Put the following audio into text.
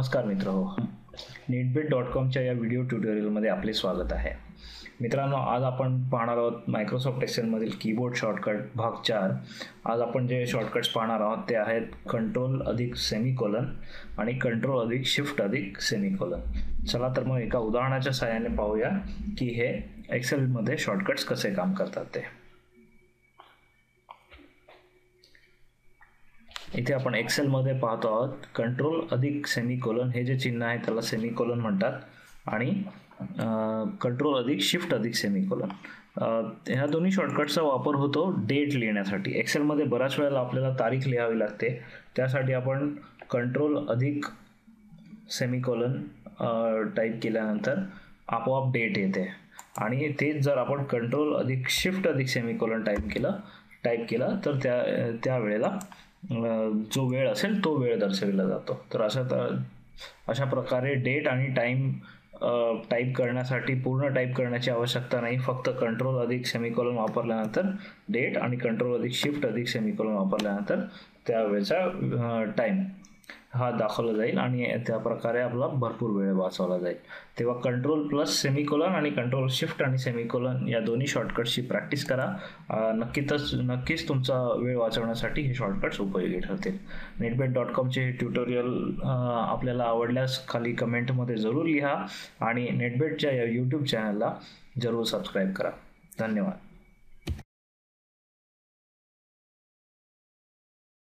नमस्कार मित्र. हो नेटबेट डॉट कॉमच्या या व्हिडिओ ट्युटोरियलमध्ये आपले स्वागत आहे. मित्रांनो आज आपण पाहणार आहोत मायक्रोसॉफ्ट एक्सेलमधील कीबोर्ड शॉर्टकट भाग चार. आज आपण जे शॉर्टकट्स पाहणार आहोत ते आहेत कंट्रोल अधिक सेमिकोलन आणि कंट्रोल अधिक शिफ्ट अधिक सेमिकोलन चला तर मग एका उदाहरणाच्या सहाय्याने पाहूया की हे एक्सेलमध्ये शॉर्टकट्स कसे काम करतात ते. इथे आपण एक्सेलमध्ये पाहतो आहोत. कंट्रोल अधिक सेमिकोलन हे जे चिन्ह आहे त्याला सेमिकोलन म्हणतात. आणि कंट्रोल अधिक शिफ्ट अधिक सेमिकोलन ह्या दोन्ही शॉर्टकटचा वापर होतो डेट लिहिण्यासाठी. एक्सेलमध्ये बऱ्याच वेळेला आपल्याला तारीख लिहावी लागते. त्यासाठी आपण कंट्रोल अधिक सेमिकोलन टाईप केल्यानंतर आपोआप डेट येते. आणि तेच जर आपण कंट्रोल अधिक शिफ्ट अधिक सेमिकोलन टाईप केलं टाईप केला तर त्या त्यावेळेला जो वेळ असेल तो वेळ दर्शविला जातो. तर अशा अशा प्रकारे डेट आणि टाईम टाईप करण्यासाठी पूर्ण टाईप करण्याची आवश्यकता नाही. फक्त कंट्रोल अधिक सेमिकॉलम वापरल्यानंतर डेट आणि कंट्रोल अधिक शिफ्ट अधिक सेमिकॉलम वापरल्यानंतर त्यावेळेचा टाईम हा दाखवला जाईल आणि त्या प्रकारे आपला भरपूर वेळ वाचवला जाईल. तेव्हा कंट्रोल प्लस सेमिकोलन आणि कंट्रोल शिफ्ट आणि सेमिकोलन या दोन्ही शॉर्टकट्सची प्रॅक्टिस करा. नक्कीच नक्कीच तुमचा वेळ वाचवण्यासाठी हे शॉर्टकट्स उपयोगी ठरतील. नेटबेट डॉट कॉमचे हे ट्युटोरियल आपल्याला आवडल्यास खाली कमेंटमध्ये जरूर लिहा आणि नेटबेटच्या या यूट्यूब चॅनलला जरूर सबस्क्राईब करा. धन्यवाद.